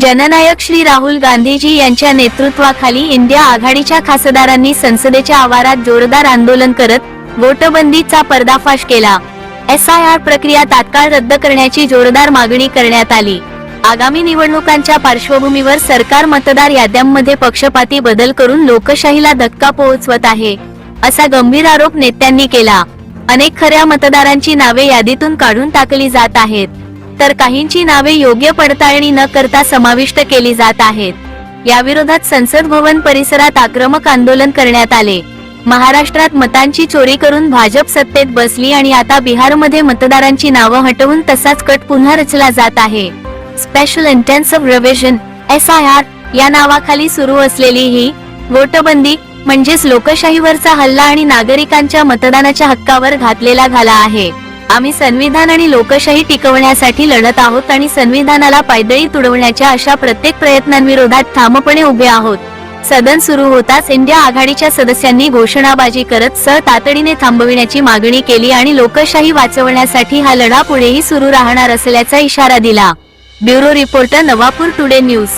जननायक श्री राहुल गांधीजी यांच्या नेतृत्वाखाली इंडिया आघाडीच्या खासदारांनी संसदेच्या आवारात जोरदार आंदोलन करत वोटबंदीचा पर्दाफाश केला. एस आय आर प्रक्रिया तात्काळ रद्द करण्याची जोरदार मागणी करण्यात आली. आगामी निवडणुकांच्या पार्श्वभूमीवर सरकार मतदार याद्यांमध्ये पक्षपाती बदल करून लोकशाहीला धक्का पोहोचवत आहे असा गंभीर आरोप नेत्यांनी केला. अनेक खऱ्या मतदारांची नावे यादीतून काढून टाकली जात आहेत. तर काहींची नावे योग्य पडताळणी न करता समाविष्ट केली जात आहेत. याविरोधात संसद भवन परिसरात आक्रमक आंदोलन करण्यात आले. महाराष्ट्रात मतांची चोरी करून भाजप सत्तेत बसली आणि आता बिहारमध्ये मतदारांची नावं हटवून तसाच कट पुन्हा रचला जात आहे. Special intensive revision S I R या नावाखाली सुरू असलेली ही वोटबंदी म्हणजेच लोकशाहीवरचा हल्ला आणि नागरिकांच्या मतदानाच्या हक्कावर घातलेला घाला आहे. आम्ही संविधान आणि लोकशाही टिकवण्यासाठी लढत आहोत आणि संविधानाला पायदळी तुडवण्याच्या अशा प्रत्येक प्रयत्नांविरोधात ठामपणे उभे आहोत. सदन सुरू होताच इंडिया आघाडीच्या सदस्यांनी घोषणाबाजी करत सह तातडीने थांबविण्याची मागणी केली आणि लोकशाही वाचवण्यासाठी हा लढा पुढेही सुरू राहणार असल्याचा इशारा दिला. Bureau reporter Navapur Today News.